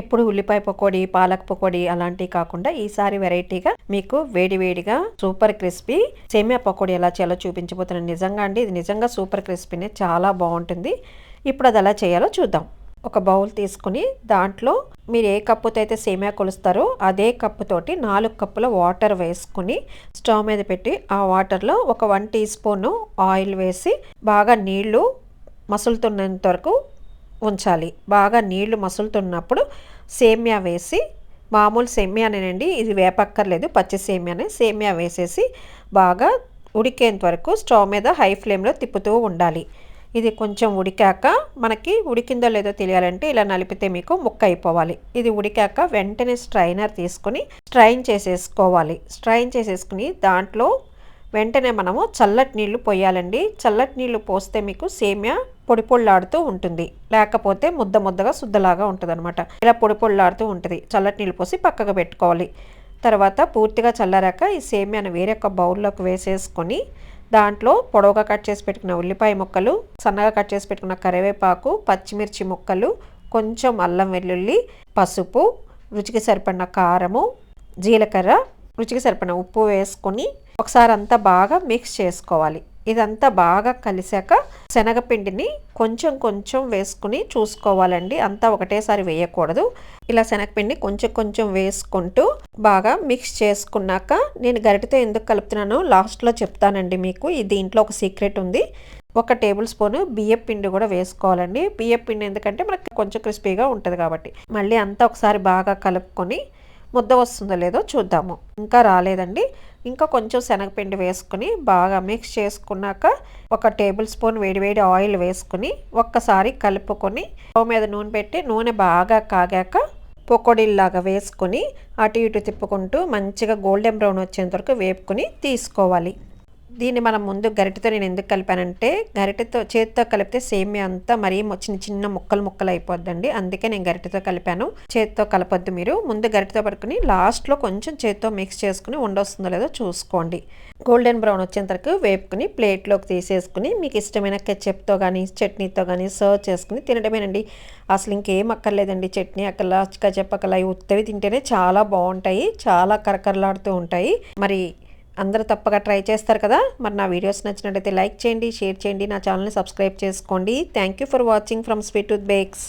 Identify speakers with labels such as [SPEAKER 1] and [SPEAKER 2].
[SPEAKER 1] ఎప్పుడు ఉల్లిపాయ పకోడీ పాలక్ పకోడీ అలాంటివి కాకుండా ఈసారి వెరైటీగా మీకు వేడి వేడిగా సూపర్ క్రిస్పీ సేమియా పకోడీ ఎలా చేయాలో చూపించబోతున్నాను. నిజంగా అండి ఇది నిజంగా సూపర్ క్రిస్పీనే చాలా బాగుంటుంది. ఇప్పుడు అది ఎలా చేయాలో చూద్దాం. ఒక బౌల్ తీసుకుని దాంట్లో మీరు ఏ కప్పుతో అయితే సేమియా కొలుస్తారో అదే కప్పుతోటి నాలుగు కప్పుల వాటర్ వేసుకుని స్టవ్ మీద పెట్టి ఆ వాటర్లో ఒక వన్ టీ స్పూన్ ఆయిల్ వేసి బాగా నీళ్ళు మసులుతున్నంత వరకు ఉంచాలి. బాగా నీళ్ళు మసులుతున్నప్పుడు సేమ్యా వేసి మామూలు సేమియానేనండి ఇది వేపక్కర్లేదు పచ్చి సేమ్యానే సేమియా వేసేసి బాగా ఉడికేంత వరకు స్టవ్ మీద హై ఫ్లేమ్లో తిప్పుతూ ఉండాలి. ఇది కొంచెం ఉడికాక మనకి ఉడికిందో లేదో తెలియాలంటే ఇలా నలిపితే మీకు ముక్క అయిపోవాలి ఇది ఉడికాక వెంటనే స్ట్రైనర్ తీసుకొని స్ట్రైన్ చేసేసుకోవాలి. స్ట్రైన్ చేసేసుకుని దాంట్లో వెంటనే మనము చల్లటి నీళ్ళు పోయాలండి. చల్లటి నీళ్ళు పోస్తే మీకు సేమ్యా పొడి పొళ్ళాడుతూ ఉంటుంది. లేకపోతే ముద్ద ముద్దగా శుద్ధలాగా ఉంటుంది అనమాట ఇలా పొడి పొళ్ళాడుతూ ఉంటుంది. చల్లటి నీళ్ళు పోసి పక్కకు పెట్టుకోవాలి. తర్వాత పూర్తిగా చల్లారాక ఈ సేమియాను వేరే ఒక బౌల్లోకి వేసేసుకొని దాంట్లో పొడవుగా కట్ చేసి పెట్టుకున్న ఉల్లిపాయ ముక్కలు సన్నగా కట్ చేసి పెట్టుకున్న కరివేపాకు పచ్చిమిర్చి ముక్కలు కొంచెం అల్లం వెల్లుల్లి పసుపు రుచికి సరిపడిన కారము జీలకర్ర రుచికి సరిపడిన ఉప్పు వేసుకొని ఒకసారి అంతా బాగా మిక్స్ చేసుకోవాలి. ఇదంతా బాగా కలిసాక శనగపిండిని కొంచెం కొంచెం వేసుకుని చూసుకోవాలండి. అంతా ఒకటేసారి వేయకూడదు. ఇలా శనగపిండి కొంచెం కొంచెం వేసుకుంటూ బాగా మిక్స్ చేసుకున్నాక నేను గరిటతో ఎందుకు కలుపుతున్నానో లాస్ట్లో చెప్తానండి మీకు. ఈ దీంట్లో ఒక సీక్రెట్ ఉంది. ఒక టేబుల్ స్పూన్ బియ్యం పిండి కూడా వేసుకోవాలండి. బియ్యం పిండి ఎందుకంటే మనకి కొంచెం క్రిస్పీగా ఉంటుంది కాబట్టి. మళ్ళీ అంతా ఒకసారి బాగా కలుపుకొని ముద్ద వస్తుందో లేదో చూద్దాము. ఇంకా రాలేదండి. ఇంకా కొంచెం శనగపిండి వేసుకుని బాగా మిక్స్ చేసుకున్నాక ఒక టేబుల్ స్పూన్ వేడివేడి ఆయిల్ వేసుకుని ఒక్కసారి కలుపుకొని స్టవ్ మీద నూనె పెట్టి నూనె బాగా కాగాక పొకొడిల్లాగా వేసుకొని అటు ఇటు తిప్పుకుంటూ మంచిగా గోల్డెన్ బ్రౌన్ వచ్చేంత వరకు వేపుకొని తీసుకోవాలి. దీన్ని మనం ముందు గరిటెతో నేను ఎందుకు కలిపానంటే గరిటెతో చేతితో కలిపితే సేమియా అంతా మరీ చిన్న చిన్న ముక్కలు ముక్కలు అయిపోద్దండి. అందుకే నేను గరిటెతో కలిపాను. చేతితో కలపొద్దు మీరు. ముందు గరిటెతో పట్టుకుని లాస్ట్లో కొంచెం చేతితో మిక్స్ చేసుకుని ఉండొస్తుందో లేదో చూసుకోండి. గోల్డెన్ బ్రౌన్ వచ్చేంత వరకు వేపుకుని ప్లేట్లోకి తీసేసుకుని మీకు ఇష్టమైన కెచప్తో కానీ చట్నీతో కానీ సర్వ్ చేసుకుని తినడమేనండి. అసలు ఇంకేం అక్కర్లేదండి. చట్నీ అక్కల కచప్ అక్కల ఉత్తవి తింటేనే చాలా బాగుంటాయి. చాలా కరకరలాడుతూ ఉంటాయి. మరి అందరూ తప్పగా ట్రై చేస్తారు కదా. మరి నా వీడియోస్ నచ్చినట్టయితే లైక్ చేయండి షేర్ చేయండి నా ఛానల్ని సబ్స్క్రైబ్ చేసుకోండి. Thank you for watching from sweet tooth bakes